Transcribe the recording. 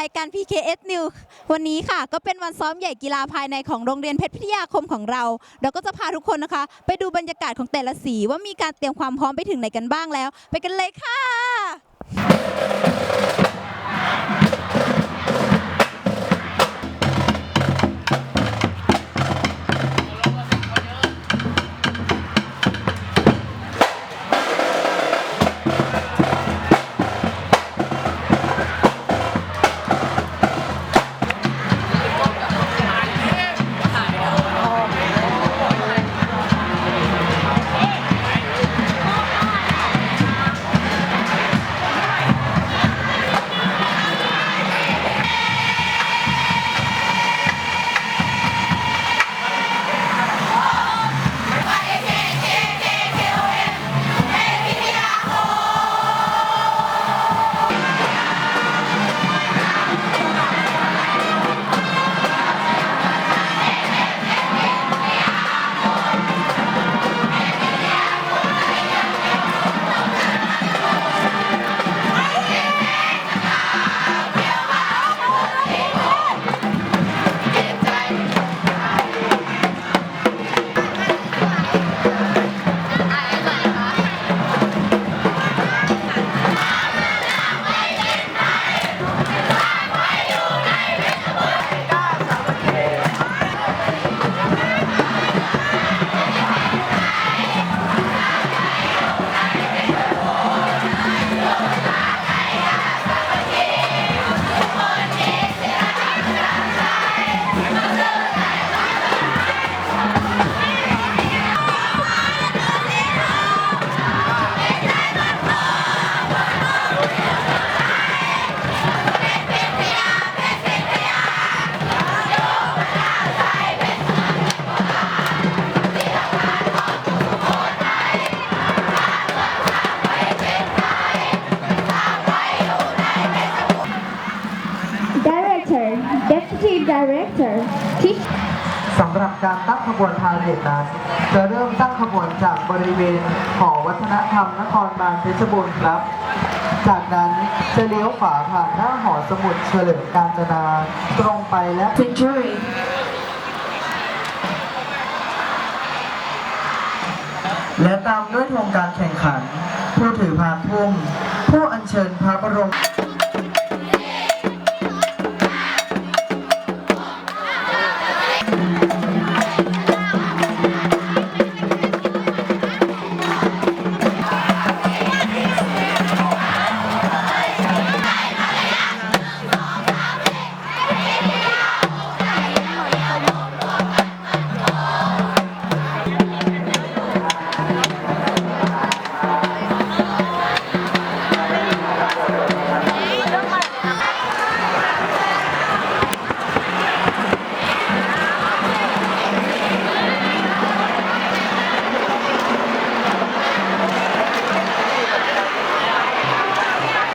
รายการ PKS New วันนี้ค่ะ ก็เป็นวันซ้อมใหญ่กีฬาภายในของโรงเรียนเพชรพิทยาคมของเรา เราก็จะพาทุกคนนะคะ ไปดูบรรยากาศของแต่ละสีว่ามีการเตรียมความพร้อมไปถึงไหนกันบ้างแล้ว ไปกันเลยค่ะ Deputy Director, Teach สำหรับการตั้งขบวนพาเหรดนั้นจะเริ่มตั้งขบวนจากบริเวณหอวัฒนธรรมนครบาลเพชรบูรณ์ครับ จากนั้นจะเลี้ยวขวาผ่านหน้าหอสมุดเฉลิมกาญจนาตรงไปและ Century. และตามด้วยธงการแข่งขัน ผู้ถือพานพุ่ม ผู้อัญเชิญพระบรม